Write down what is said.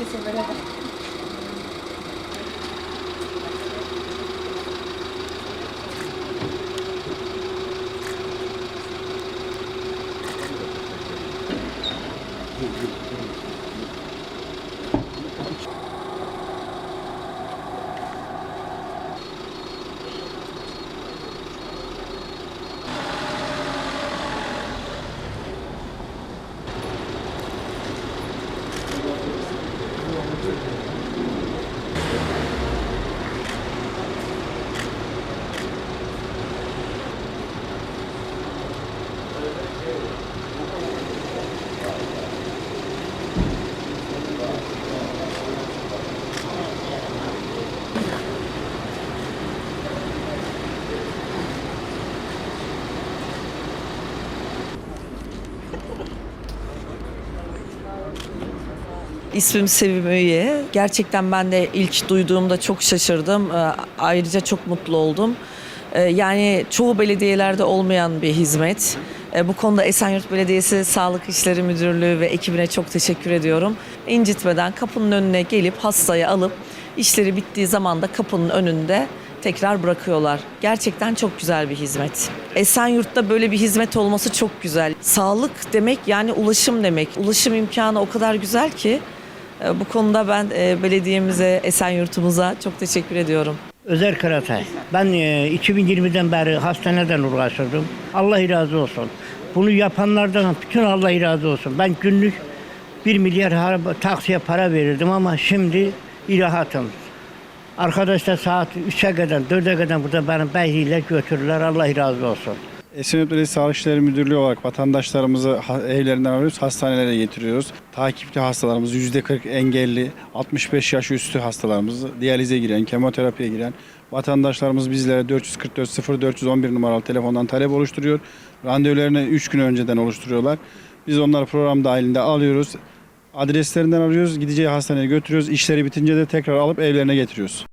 ですよ、だうんうんうん。İsmim Sevim Üye. Gerçekten ben de ilk duyduğumda çok şaşırdım. Ee, Ayrıca çok mutlu oldum. Ee, Yani çoğu belediyelerde olmayan bir hizmet. Ee, Bu konuda Esenyurt Belediyesi Sağlık İşleri Müdürlüğü ve ekibine çok teşekkür ediyorum. İncitmeden kapının önüne gelip hastayı alıp işleri bittiği zaman da kapının önünde tekrar bırakıyorlar. Gerçekten çok güzel bir hizmet. Esenyurt'ta böyle bir hizmet olması çok güzel. Sağlık demek yani ulaşım demek. Ulaşım imkanı o kadar güzel ki bu konuda ben e, belediyemize, Esenyurt'umuza çok teşekkür ediyorum. Özer Karatay. Ben e, 2020'den beri hastaneden uğraşırdım. Allah razı olsun. Bunu yapanlardan bütün Allah razı olsun. Ben günlük 1 milyar taksiye para verirdim ama şimdi rahatım. Arkadaşlar saat 3'e kadar, 4'e kadar burada benim beyliyle götürürler. Allah razı olsun. Esenyurt Belediyesi Sağlık İşleri Müdürlüğü olarak vatandaşlarımızı evlerinden alıyoruz, hastanelere getiriyoruz. Takipli hastalarımız %40 engelli, 65 yaş üstü hastalarımız, diyalize giren, kemoterapiye giren vatandaşlarımız bizlere 444 0411 numaralı telefondan talep oluşturuyor. Randevularını 3 gün önceden oluşturuyorlar. Biz onları program dahilinde alıyoruz. Adreslerinden arıyoruz, gideceği hastaneye götürüyoruz. İşleri bitince de tekrar alıp evlerine getiriyoruz.